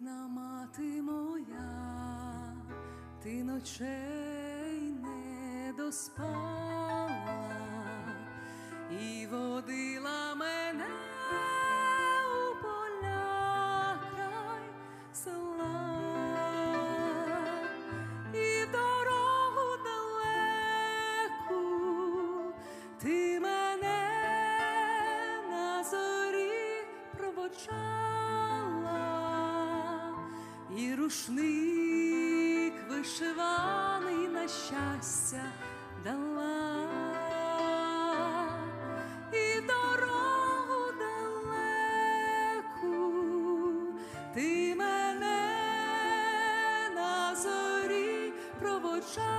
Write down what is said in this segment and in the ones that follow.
Мати моя, ти ночей не доспала рушник вишиваний на щастя дала, і дорогу далеку ти мене на зорі проводжала,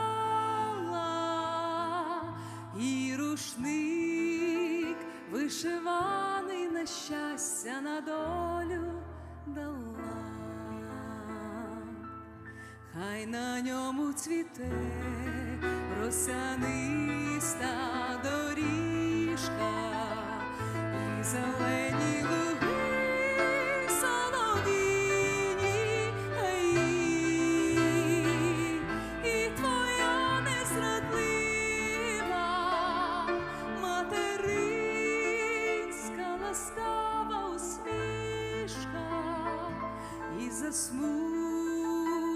і рушник вишиваний на щастя на долю дала. Хай на ньому цвіте росяниста доріжка і зелені луги солов'їні гаї, і твоя незрадлива материнська ласкава усмішка і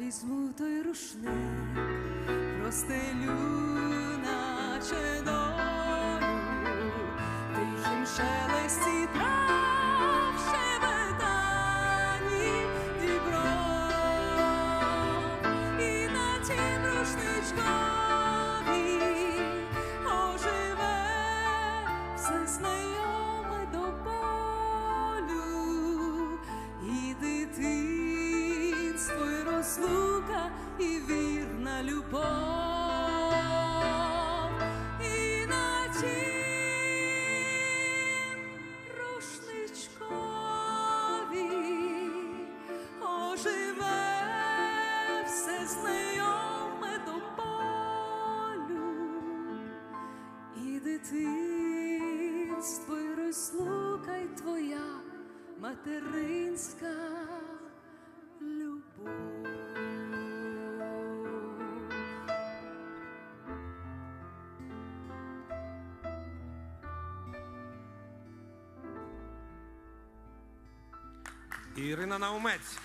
Візьму той рушник, простелю наче долю, тихим шелесті розлука, і вірна любов, і на тім рушничкові оживе все знайоме до болю, і дитинство, і розлука, й твоя материнська Ірина Наумець.